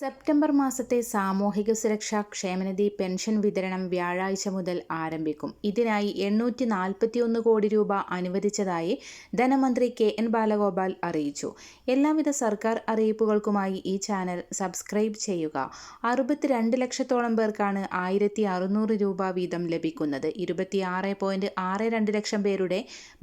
September മാസത്തെ സാമൂഹിക സുരക്ഷാ ക്ഷേമനിധി പെൻഷൻ വിതരണം വ്യാഴാഴ്ച മുതൽ ആരംഭിക്കും. ഇതിനായി എണ്ണൂറ്റി നാൽപ്പത്തിയൊന്ന് കോടി രൂപ അനുവദിച്ചതായി ധനമന്ത്രി കെ എൻ ബാലഗോപാൽ അറിയിച്ചു. എല്ലാവിധ സർക്കാർ അറിയിപ്പുകൾക്കുമായി ഈ ചാനൽ സബ്സ്ക്രൈബ് ചെയ്യുക. അറുപത്തിരണ്ട് ലക്ഷത്തോളം പേർക്കാണ് ആയിരത്തി അറുന്നൂറ് രൂപ വീതം ലഭിക്കുന്നത്. ഇരുപത്തിയാറ് പോയിന്റ് ആറ് രണ്ട് ലക്ഷം പേരുടെ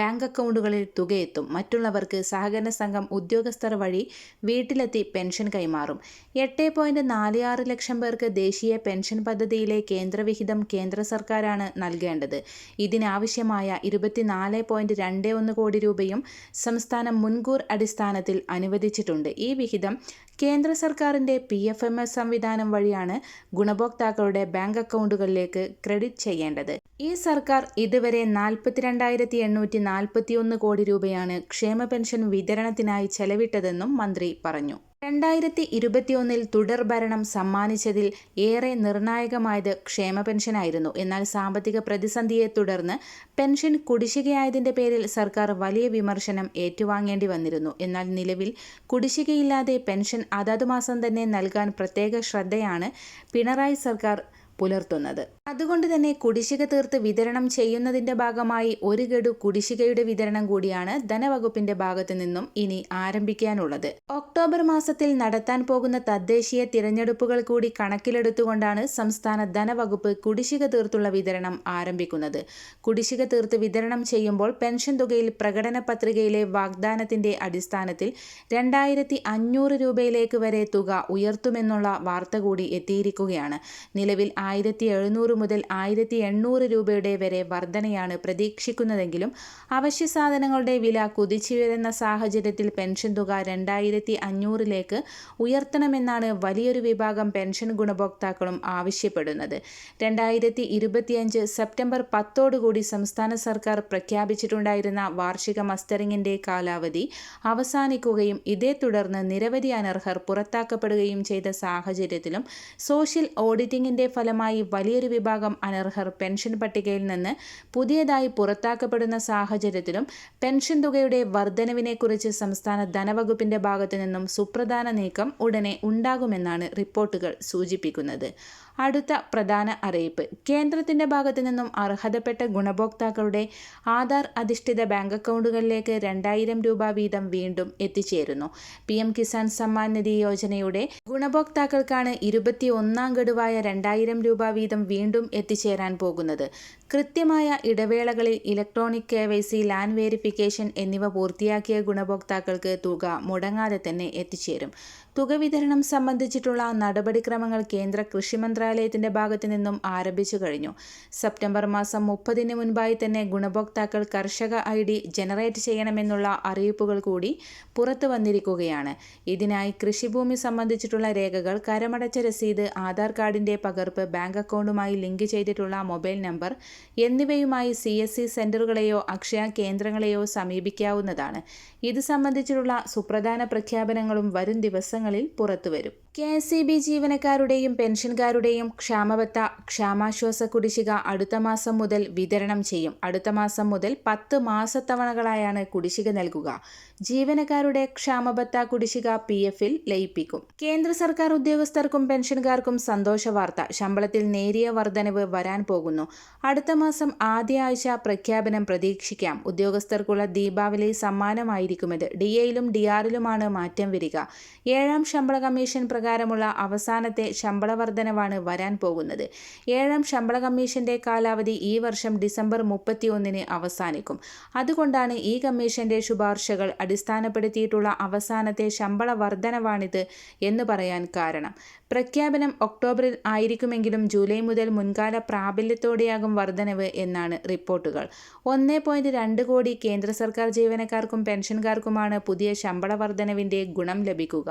ബാങ്ക് അക്കൗണ്ടുകളിൽ തുകയെത്തും. മറ്റുള്ളവർക്ക് സഹകരണ സംഘം ഉദ്യോഗസ്ഥർ വഴി വീട്ടിലെത്തി പെൻഷൻ കൈമാറും. എട്ട് പോയിന്റ് നാല് ആറ് ലക്ഷം പേർക്ക് ദേശീയ പെൻഷൻ പദ്ധതിയിലെ കേന്ദ്രവിഹിതം കേന്ദ്ര സർക്കാരാണ് നൽകേണ്ടത്. ഇതിനാവശ്യമായ ഇരുപത്തിനാല് പോയിന്റ് രണ്ട് ഒന്ന് കോടി രൂപയും സംസ്ഥാനം മുൻകൂർ അടിസ്ഥാനത്തിൽ അനുവദിച്ചിട്ടുണ്ട്. ഈ വിഹിതം കേന്ദ്ര സർക്കാരിന്റെ പി എഫ് എം എസ് സംവിധാനം വഴിയാണ് ഗുണഭോക്താക്കളുടെ ബാങ്ക് അക്കൗണ്ടുകളിലേക്ക് ക്രെഡിറ്റ് ചെയ്യേണ്ടത്. ഈ സർക്കാർ ഇതുവരെ നാൽപ്പത്തിരണ്ടായിരത്തി എണ്ണൂറ്റി നാൽപ്പത്തിയൊന്ന് കോടി രൂപയാണ് ക്ഷേമ പെൻഷൻ വിതരണത്തിനായി ചെലവിട്ടതെന്നും മന്ത്രി പറഞ്ഞു. രണ്ടായിരത്തി ഇരുപത്തിയൊന്നിൽ തുടർ ഭരണം സമ്മാനിച്ചതിൽ ഏറെ നിർണായകമായത് ക്ഷേമ പെൻഷനായിരുന്നു. എന്നാൽ സാമ്പത്തിക പ്രതിസന്ധിയെ തുടർന്ന് പെൻഷൻ കുടിശ്ശികയായതിന്റെ പേരിൽ സർക്കാർ വലിയ വിമർശനം ഏറ്റുവാങ്ങേണ്ടി വന്നിരുന്നു. എന്നാൽ നിലവിൽ കുടിശ്ശികയില്ലാതെ പെൻഷൻ അതത് മാസം തന്നെ നൽകാൻ പ്രത്യേക ശ്രദ്ധയാണ് പിണറായി സർക്കാർ പുലർത്തുന്നത്. അതുകൊണ്ട് തന്നെ കുടിശ്ശിക തീർത്ത് വിതരണം ചെയ്യുന്നതിന്റെ ഭാഗമായി ഒരു ഗഡു കുടിശ്ശികയുടെ വിതരണം കൂടിയാണ് ധനവകുപ്പിന്റെ ഭാഗത്തു നിന്നും ഇനി ആരംഭിക്കാനുള്ളത്. ഒക്ടോബർ മാസത്തിൽ നടത്താൻ പോകുന്ന തദ്ദേശീയ തിരഞ്ഞെടുപ്പുകൾ കൂടി കണക്കിലെടുത്തുകൊണ്ടാണ് സംസ്ഥാന ധനവകുപ്പ് കുടിശ്ശിക തീർത്തുള്ള വിതരണം ആരംഭിക്കുന്നത്. കുടിശ്ശിക തീർത്ത് വിതരണം ചെയ്യുമ്പോൾ പെൻഷൻ തുകയിൽ പ്രകടന പത്രികയിലെ വാഗ്ദാനത്തിന്റെ അടിസ്ഥാനത്തിൽ രണ്ടായിരത്തി അഞ്ഞൂറ് രൂപയിലേക്ക് വരെ തുക ഉയർത്തുമെന്നുള്ള വാർത്ത കൂടി എത്തിയിരിക്കുകയാണ്. നിലവിൽ ആയിരത്തി എഴുന്നൂറ് മുതൽ ആയിരത്തി എണ്ണൂറ് രൂപയുടെ വരെ വർധനയാണ് പ്രതീക്ഷിക്കുന്നതെങ്കിലും അവശ്യ സാധനങ്ങളുടെ വില കുതിച്ചുയരുന്ന സാഹചര്യത്തിൽ പെൻഷൻ തുക രണ്ടായിരത്തി അഞ്ഞൂറിലേക്ക് ഉയർത്തണമെന്നാണ് വലിയൊരു വിഭാഗം പെൻഷൻ ഗുണഭോക്താക്കളും ആവശ്യപ്പെടുന്നത്. രണ്ടായിരത്തി ഇരുപത്തിയഞ്ച് സെപ്റ്റംബർ പത്തോടുകൂടി സംസ്ഥാന സർക്കാർ പ്രഖ്യാപിച്ചിട്ടുണ്ടായിരുന്ന വാർഷിക മസ്റ്ററിങ്ങിന്റെ കാലാവധി അവസാനിക്കുകയും ഇതേ തുടർന്ന് നിരവധി അനർഹർ പുറത്താക്കപ്പെടുകയും ചെയ്ത സാഹചര്യത്തിലും സോഷ്യൽ ഓഡിറ്റിംഗിന്റെ ഫലമായി വലിയൊരു വിഭാഗം അനർഹർ പെൻഷൻ പട്ടികയിൽ നിന്ന് പുതിയതായി പുറത്താക്കപ്പെടുന്ന സാഹചര്യത്തിലും പെൻഷൻ തുകയുടെ വർധനവിനെക്കുറിച്ച് സംസ്ഥാന ധനവകുപ്പിന്റെ ഭാഗത്തു നിന്നും സുപ്രധാന നീക്കം ഉടനെ ഉണ്ടാകുമെന്നാണ് റിപ്പോർട്ടുകൾ സൂചിപ്പിക്കുന്നത്. അടുത്ത പ്രധാന അറിയിപ്പ്. കേന്ദ്രത്തിന്റെ ഭാഗത്തു നിന്നും അർഹതപ്പെട്ട ഗുണഭോക്താക്കളുടെ ആധാർ അധിഷ്ഠിത ബാങ്ക് അക്കൗണ്ടുകളിലേക്ക് രണ്ടായിരം രൂപ വീതം വീണ്ടും എത്തിച്ചേരുന്നു. പി എം കിസാൻ സമ്മാൻ നിധി യോജനയുടെ ഗുണഭോക്താക്കൾക്കാണ് ഇരുപത്തി ഒന്നാം ഗഡുവായ രണ്ടായിരം രൂപ വീതം വീണ്ടും എത്തിച്ചേരാൻ പോകുന്നത്. കൃത്യമായ ഇടവേളകളിൽ electronic K Y C land verification എന്നിവ പൂർത്തിയാക്കിയ ഗുണഭോക്താക്കൾക്ക് തുക മുടങ്ങാതെ തന്നെ എത്തിച്ചേരും. തുക വിതരണം സംബന്ധിച്ചിട്ടുള്ള നടപടിക്രമങ്ങൾ കേന്ദ്ര കൃഷി മന്ത്രാലയത്തിന്റെ ഭാഗത്തു നിന്നും ആരംഭിച്ചു കഴിഞ്ഞു. സെപ്റ്റംബർ മാസം മുപ്പതിന് മുൻപായി തന്നെ ഗുണഭോക്താക്കൾ കർഷക ഐ ഡി ജനറേറ്റ് ചെയ്യണമെന്നുള്ള അറിയിപ്പുകൾ കൂടി പുറത്തു വന്നിരിക്കുകയാണ്. ഇതിനായി കൃഷിഭൂമി സംബന്ധിച്ചിട്ടുള്ള രേഖകൾ കരമടച്ച രസീത് ആധാർ കാർഡിന്റെ പകർപ്പ് ബാങ്ക് അക്കൗണ്ടുമായി ലിങ്ക് ചെയ്തിട്ടുള്ള മൊബൈൽ നമ്പർ എന്നിവയുമായി സി എസ് സി സെന്ററുകളെയോ അക്ഷയ കേന്ദ്രങ്ങളെയോ സമീപിക്കാവുന്നതാണ്. ഇത് സംബന്ധിച്ചിട്ടുള്ള സുപ്രധാന പ്രഖ്യാപനങ്ങളും വരും ദിവസങ്ങളിൽ പുറത്തുവരും. കെ എസ് ഇ ബി ജീവനക്കാരുടെയും പെൻഷൻകാരുടെയും ക്ഷാമബത്ത ക്ഷാമാശ്വാസ കുടിശ്ശിക അടുത്ത മാസം മുതൽ വിതരണം ചെയ്യും. അടുത്ത മാസം മുതൽ പത്ത് മാസത്തവണകളായാണ് കുടിശ്ശിക നൽകുക. ജീവനക്കാരുടെ ക്ഷാമബത്ത കുടിശ്ശിക പി എഫിൽ ലയിപ്പിക്കും. കേന്ദ്ര സർക്കാർ ഉദ്യോഗസ്ഥർക്കും പെൻഷൻകാർക്കും സന്തോഷ വാർത്ത. ശമ്പളത്തിൽ നേരിയ വർധനവ് വരാൻ പോകുന്നു. അടുത്ത മാസം ആദ്യ ആഴ്ച പ്രഖ്യാപനം പ്രതീക്ഷിക്കാം. ഉദ്യോഗസ്ഥർക്കുള്ള ദീപാവലി സമ്മാനമായിരിക്കും ഇത്. ഡി എയിലും ഡി ആറിലുമാണ് മാറ്റം വരിക. ഏഴാം ശമ്പള കമ്മീഷൻ പ്രകാരമുള്ള അവസാനത്തെ ശമ്പള വർധനവാണ് വരാൻ പോകുന്നത്. ഏഴാം ശമ്പള കമ്മീഷന്റെ കാലാവധി ഈ വർഷം ഡിസംബർ മുപ്പത്തിയൊന്നിന് അവസാനിക്കും. അതുകൊണ്ടാണ് ഈ കമ്മീഷന്റെ ശുപാർശകൾ അടിസ്ഥാനപ്പെടുത്തിയിട്ടുള്ള അവസാനത്തെ ശമ്പള വർധനവാണിത് എന്ന് പറയാൻ കാരണം. പ്രഖ്യാപനം ഒക്ടോബറിൽ ആയിരിക്കുമെങ്കിലും ജൂലൈ മുതൽ മുൻകാല പ്രാബല്യത്തോടെയാകും വർധനവ് എന്നാണ് റിപ്പോർട്ടുകൾ. ഒന്ന് പോയിന്റ് രണ്ട് കോടി കേന്ദ്ര സർക്കാർ ജീവനക്കാർക്കും പെൻഷൻകാർക്കുമാണ് പുതിയ ശമ്പള വർധനവിന്റെ ഗുണം ലഭിക്കുക.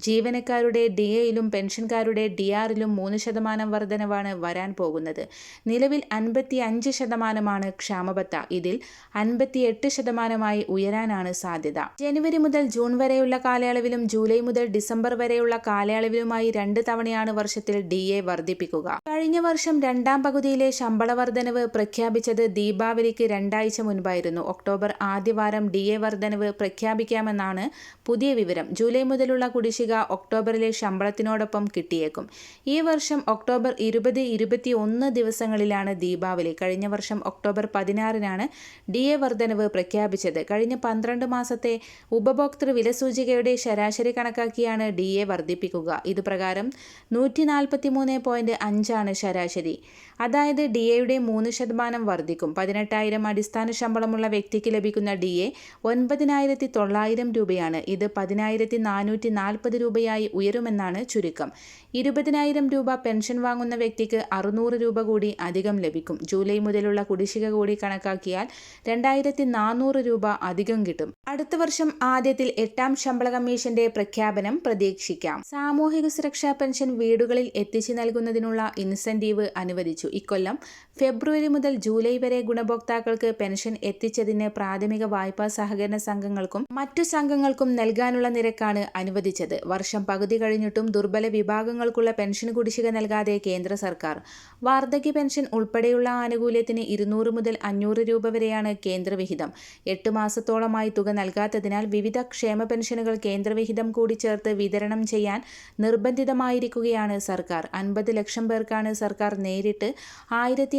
ജീവനക്കാരുടെ ഡി എയിലും പെൻഷൻകാരുടെ ഡി ആറിലും മൂന്ന് ശതമാനം വർധനവാണ് വരാൻ പോകുന്നത്. നിലവിൽ അൻപത്തി അഞ്ച് ശതമാനമാണ് ക്ഷാമബത്ത. ഇതിൽ അൻപത്തിയെട്ട് ശതമാനമായി ഉയരാനാണ് സാധ്യത. ജനുവരി മുതൽ ജൂൺ വരെയുള്ള കാലയളവിലും ജൂലൈ മുതൽ ഡിസംബർ വരെയുള്ള കാലയളവിലുമായി രണ്ട് തവണയാണ് വർഷത്തിൽ ഡി എ വർദ്ധിപ്പിക്കുക. കഴിഞ്ഞ വർഷം രണ്ടാം പകുതിയിലെ ശമ്പള വർധനവ് പ്രഖ്യാപിച്ചത് ദീപാവലിക്ക് രണ്ടാഴ്ച മുൻപായിരുന്നു. ഒക്ടോബർ ആദ്യവാരം ഡി എ വർധനവ് പ്രഖ്യാപിക്കാമെന്നാണ് പുതിയ വിവരം. ജൂലൈ മുതലുള്ള കുടിശ്ശിക ഒക്ടോബറിലെ ശമ്പളത്തിനോടൊപ്പം കിട്ടിയേക്കും. ഈ വർഷം ഒക്ടോബർ ഇരുപത് ഇരുപത്തി ഒന്ന് ദിവസങ്ങളിലാണ് ദീപാവലി. കഴിഞ്ഞ വർഷം ഒക്ടോബർ പതിനാറിനാണ് ഡി എ വർധനവ് പ്രഖ്യാപിച്ചത്. കഴിഞ്ഞ പന്ത്രണ്ട് മാസത്തെ ഉപഭോക്തൃ വിലസൂചികയുടെ ശരാശരി കണക്കാക്കിയാണ് ഡി എ വർദ്ധിപ്പിക്കുക ഇതുപ്രകാരം നൂറ്റി നാൽപ്പത്തി മൂന്ന് പോയിന്റ് അഞ്ചാണ് ശരാശരി. അതായത് ഡി എയുടെ മൂന്ന് ശതമാനം വർദ്ധിക്കും പതിനെട്ടായിരം അടിസ്ഥാന ശമ്പളമുള്ള വ്യക്തിക്ക് ലഭിക്കുന്ന ഡി എ ഒൻപതിനായിരത്തി തൊള്ളായിരം രൂപയാണ്. ഇത് പതിനായിരത്തി നാനൂറ്റി നാൽപ്പത് രൂപയായി ഉയരുമെന്നാണ് ചുരുക്കം. ഇരുപതിനായിരം രൂപ പെൻഷൻ വാങ്ങുന്ന വ്യക്തിക്ക് അറുന്നൂറ് രൂപ കൂടി അധികം ലഭിക്കും. ജൂലൈ മുതലുള്ള കുടിശ്ശിക കൂടി കണക്കാക്കിയാൽ രണ്ടായിരത്തി നാനൂറ് രൂപ അധികം കിട്ടും. അടുത്ത വർഷം ആദ്യത്തിൽ എട്ടാം ശമ്പള കമ്മീഷന്റെ പ്രഖ്യാപനം പ്രതീക്ഷിക്കാം. സാമൂഹിക സുരക്ഷാ പെൻഷൻ വീടുകളിൽ എത്തിച്ചു നൽകുന്നതിനുള്ള ഇൻസെന്റീവ് അനുവദിച്ചു. ഇക്കൊല്ലം ഫെബ്രുവരി മുതൽ ജൂലൈ വരെ ഗുണഭോക്താക്കൾക്ക് പെൻഷൻ എത്തിച്ചതിന് പ്രാഥമിക വായ്പാ സഹകരണ സംഘങ്ങൾക്കും മറ്റു സംഘങ്ങൾക്കും നൽകാനുള്ള നിരക്കാണ് അനുവദിച്ചത്. വർഷം പകുതി കഴിഞ്ഞിട്ടും ദുർബല വിഭാഗങ്ങൾക്കുള്ള പെൻഷൻ കുടിശ്ശിക നൽകാതെ കേന്ദ്ര സർക്കാർ. വാർദ്ധക്യ പെൻഷൻ ഉൾപ്പെടെയുള്ള ആനുകൂല്യത്തിന് ഇരുന്നൂറ് മുതൽ അഞ്ഞൂറ് രൂപ വരെയാണ് കേന്ദ്രവിഹിതം. എട്ട് മാസത്തോളമായി തുക നൽകാത്തതിനാൽ വിവിധ ക്ഷേമ പെൻഷനുകൾ കേന്ദ്രവിഹിതം കൂടി ചേർത്ത് വിതരണം ചെയ്യാൻ നിർബന്ധിതമായിരിക്കുകയാണ് സർക്കാർ. അൻപത് ലക്ഷം പേർക്കാണ് സർക്കാർ നേരിട്ട് ആയിരത്തി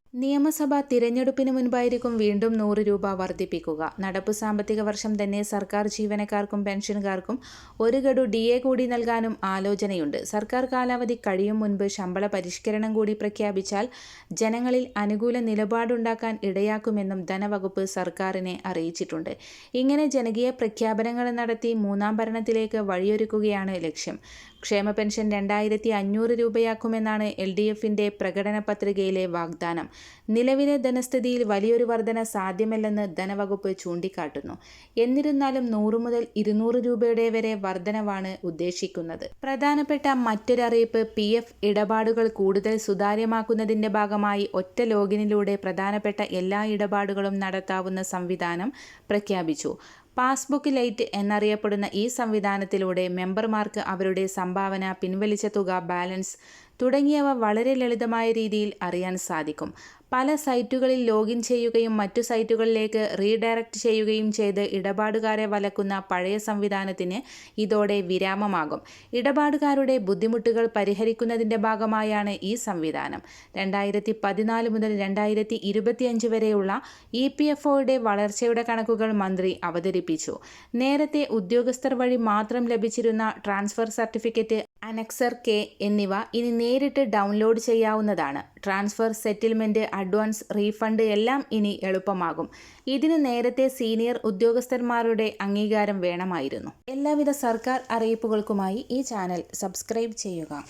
നിയമസഭാ തിരഞ്ഞെടുപ്പിന് മുൻപായിരിക്കും വീണ്ടും നൂറ് രൂപ വർദ്ധിപ്പിക്കുക. നടപ്പ് സാമ്പത്തിക വർഷം തന്നെ സർക്കാർ ജീവനക്കാർക്കും പെൻഷൻകാർക്കും ഒരു ഗഡു ഡി എ കൂടി നൽകാനും ആലോചനയുണ്ട്. സർക്കാർ കാലാവധി കഴിയും മുൻപ് ശമ്പള പരിഷ്കരണം കൂടി പ്രഖ്യാപിച്ചാൽ ജനങ്ങളിൽ അനുകൂല നിലപാടുണ്ടാക്കാൻ ഇടയാക്കുമെന്നും ധനവകുപ്പ് സർക്കാരിനെ അറിയിച്ചിട്ടുണ്ട്. ഇങ്ങനെ ജനകീയ പ്രഖ്യാപനങ്ങൾ നടത്തി മൂന്നാം ഭരണത്തിലേക്ക് വഴിയൊരുക്കുകയാണ് ലക്ഷ്യം. ക്ഷേമ പെൻഷൻ രണ്ടായിരത്തി അഞ്ഞൂറ് രൂപയാക്കുമെന്നാണ് എൽ ഡി എഫിന്റെ പ്രകടന പത്രികയിലെ വാഗ്ദാനം. നിലവിലെ ധനസ്ഥിതിയിൽ വലിയൊരു വർധന സാധ്യമല്ലെന്ന് ധനവകുപ്പ് ചൂണ്ടിക്കാട്ടുന്നു. എന്നിരുന്നാലും നൂറ് മുതൽ ഇരുന്നൂറ് രൂപയുടെ വരെ വർധനവാണ് ഉദ്ദേശിക്കുന്നത്. പ്രധാനപ്പെട്ട മറ്റൊരറിയിപ്പ് പി എഫ് ഇടപാടുകൾ കൂടുതൽ സുതാര്യമാക്കുന്നതിന്റെ ഭാഗമായി ഒറ്റ ലോഗിനിലൂടെ പ്രധാനപ്പെട്ട എല്ലാ ഇടപാടുകളും നടത്താവുന്ന സംവിധാനം പ്രഖ്യാപിച്ചു. പാസ്ബുക്ക് ലൈറ്റ് എന്നറിയപ്പെടുന്ന ഈ സംവിധാനത്തിലൂടെ മെമ്പർമാർക്ക് അവരുടെ സംഭാവന പിൻവലിച്ച തുക ബാലൻസ് തുടങ്ങിയവ വളരെ ലളിതമായ രീതിയിൽ അറിയാൻ സാധിക്കും. പല സൈറ്റുകളിൽ ലോഗിൻ ചെയ്യുകയും മറ്റു സൈറ്റുകളിലേക്ക് റീഡയറക്റ്റ് ചെയ്യുകയും ചെയ്ത് ഇടപാടുകാരെ വലക്കുന്ന പഴയ സംവിധാനത്തിന് ഇതോടെ വിരാമമാകും. ഇടപാടുകാരുടെ ബുദ്ധിമുട്ടുകൾ പരിഹരിക്കുന്നതിന്റെ ഭാഗമായാണ് ഈ സംവിധാനം. രണ്ടായിരത്തി പതിനാല് മുതൽ രണ്ടായിരത്തി ഇരുപത്തിയഞ്ച് വരെയുള്ള ഇ പി എഫ് ഒയുടെ വളർച്ചയുടെ കണക്കുകൾ മന്ത്രി അവതരിപ്പിച്ചു. നേരത്തെ ഉദ്യോഗസ്ഥർ വഴി മാത്രം ലഭിച്ചിരുന്ന ട്രാൻസ്ഫർ സർട്ടിഫിക്കറ്റ് അനക്സർ കെ എന്നിവ ഇനി നേരിട്ട് ഡൗൺലോഡ് ചെയ്യാവുന്നതാണ്. ട്രാൻസ്ഫർ സെറ്റിൽമെന്റ് അഡ്വാൻസ് റീഫണ്ട് എല്ലാം ഇനി എളുപ്പമാകും. ഇതിന് നേരത്തെ സീനിയർ ഉദ്യോഗസ്ഥന്മാരുടെ അംഗീകാരം വേണമായിരുന്നു. എല്ലാവിധ സർക്കാർ അറിയിപ്പുകൾക്കുമായി ഈ ചാനൽ സബ്സ്ക്രൈബ് ചെയ്യുക.